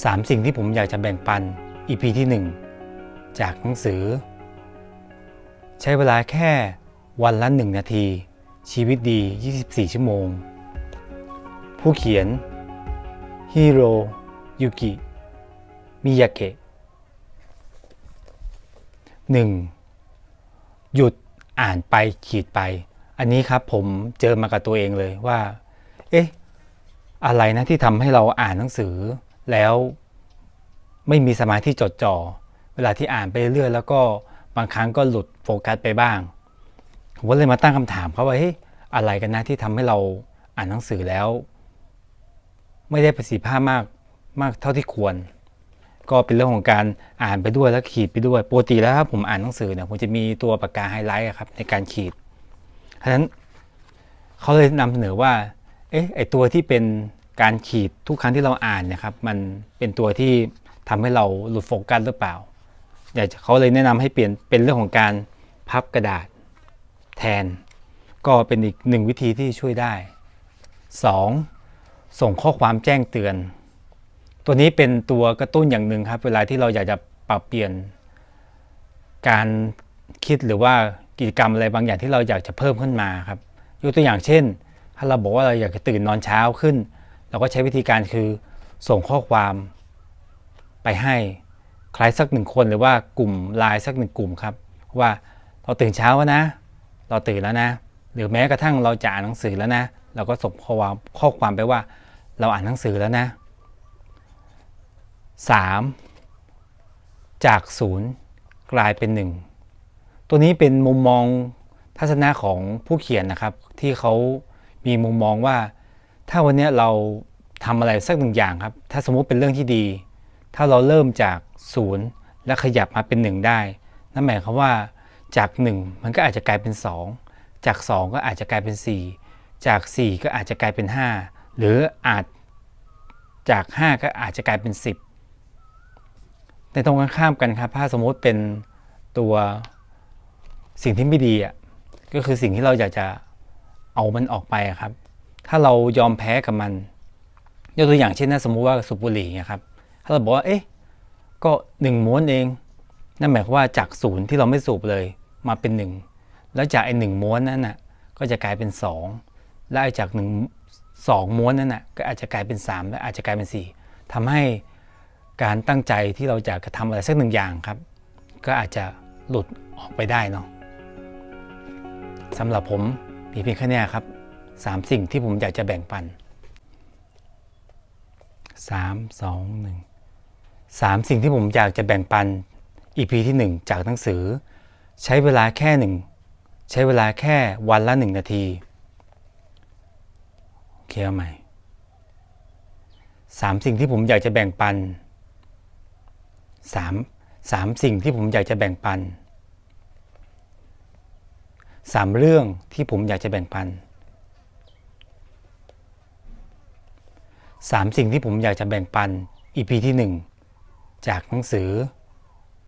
3 สิ่งที่ผมอยากจะแบ่งปัน EP ที่ 1 จากหนังสือ ใช้เวลาแค่วันละ 1 นาที ชีวิตดี 24 ชั่วโมง ผู้เขียนฮิโรยุกิ มิยาเกะ 1. หยุดอ่านไปขีดไป อันนี้ครับผมเจอมากับตัวเองเลยว่า เอ๊ะ อะไรนะที่ทำให้เราอ่านหนังสือ แล้วไม่มีสมาธิจดจ่อเวลาที่อ่านไปเรื่อยแล้วก็บางครั้งก็หลุดโฟกัสไปบ้างผมก็เลยมาตั้งคำถามเขาว่าเฮ้ยอะไรกันนะที่ทำให้เราอ่านหนังสือแล้ว ไม่ได้ประสิทธิภาพมากมากเท่าที่ควร ก็เป็นเรื่องของการอ่านไปด้วยแล้วขีดไปด้วยปกติแล้วถ้าผมอ่านหนังสือเนี่ยผมจะมีตัวปากกาไฮไลท์ครับในการขีดเพราะฉะนั้นเขาเลยนำเสนอว่าเอ๊ะไอตัวที่เป็น การขีดทุกครั้งที่เราอ่านนะครับ มันเป็นตัวที่ทำให้เราหลุดโฟกัสหรือเปล่าอยากเขาเลยแนะนำให้เปลี่ยนเป็นเรื่องของการพับกระดาษแทน ก็เป็นอีกหนึ่งวิธีที่ช่วยได้ 2. ส่งข้อความแจ้งเตือน ตัวนี้เป็นตัวกระตุ้นอย่างหนึ่งครับ เวลาที่เราอยากจะปรับเปลี่ยน การคิดหรือว่ากิจกรรมอะไรบางอย่างที่เราอยากจะเพิ่มขึ้นมาครับ ยกตัวอย่างเช่น ถ้าเราบอกว่าเราอยากจะตื่นนอนเช้าขึ้น เราก็ใช้วิธีการคือส่งข้อความไปให้ใครสักหนึ่งคนหรือว่ากลุ่มไลน์สักหนึ่งกลุ่มครับว่าเราตื่นเช้าแล้วนะ เราตื่นแล้วนะ หรือแม้กระทั่งเราจะอ่านหนังสือแล้วนะ เราก็ส่งข้อความข้อความไปว่า เราอ่านหนังสือแล้วนะ 3. จากศูนย์กลายเป็นหนึ่งตัวนี้เป็นมุมมองทัศนะของผู้เขียนนะครับ ที่เขามีมุมมองว่า ถ้าวันนี้เราทำอะไรสักหนึ่งอย่างครับ ถ้าสมมุติเป็นเรื่องที่ดี ถ้าเราเริ่มจากศูนย์และขยับมาเป็นหนึ่งได้ นั่นหมายความว่าจาก1มันก็อาจจะกลายเป็น 2 จาก 2 ก็อาจจะกลายเป็น 4 จาก 4 ก็อาจจะกลายเป็น 5 หรืออาจจาก 5 ก็อาจจะกลายเป็น 10 ในตรงกันข้ามกันครับ ถ้าสมมติเป็นตัวสิ่งที่ไม่ดีอะก็คือสิ่งที่เราอยากจะเอามันออกไปครับ ถ้าเรายอมแพ้กับมันยกตัวอย่างเช่นนะสมมุติว่าสูบบุหรี่เนี่ยครับ ถ้าเราบอกว่าเอ๊ะก็หนึ่งม้วนเอง นั่นหมายความว่าจากศูนย์ที่เราไม่สูบเลยมาเป็นหนึ่งแล้วจากไอ้หนึ่งม้วนนั้นน่ะก็จะกลายเป็นสองและไอ้จากหนึ่งสองม้วนนั้นน่ะก็อาจจะกลายเป็นสามและอาจจะกลายเป็นสี่ทำให้การตั้งใจที่เราจะกระทำอะไรสักหนึ่งอย่างครับ ก็อาจจะหลุดออกไปได้เนาะสำหรับผมมีเพียงแค่นี้ครับ สามสิ่งที่ผมอยากจะแบ่งปันสามสองหนึ่งสามสิ่งที่ผมอยากจะแบ่งปัน EP ที่ 1 จากหนังสือ ใช้เวลาแค่หนึ่งใช้เวลาแค่วันละหนึ่งนาทีโอเคเอาใหม่สามสิ่งที่ผมอยากจะแบ่งปันสามสามสิ่งที่ผมอยากจะแบ่งปันสามเรื่องที่ผมอยากจะแบ่งปัน สามสิ่งที่ผมอยากจะแบ่งปัน EP ที่หนึ่งจากหนังสือ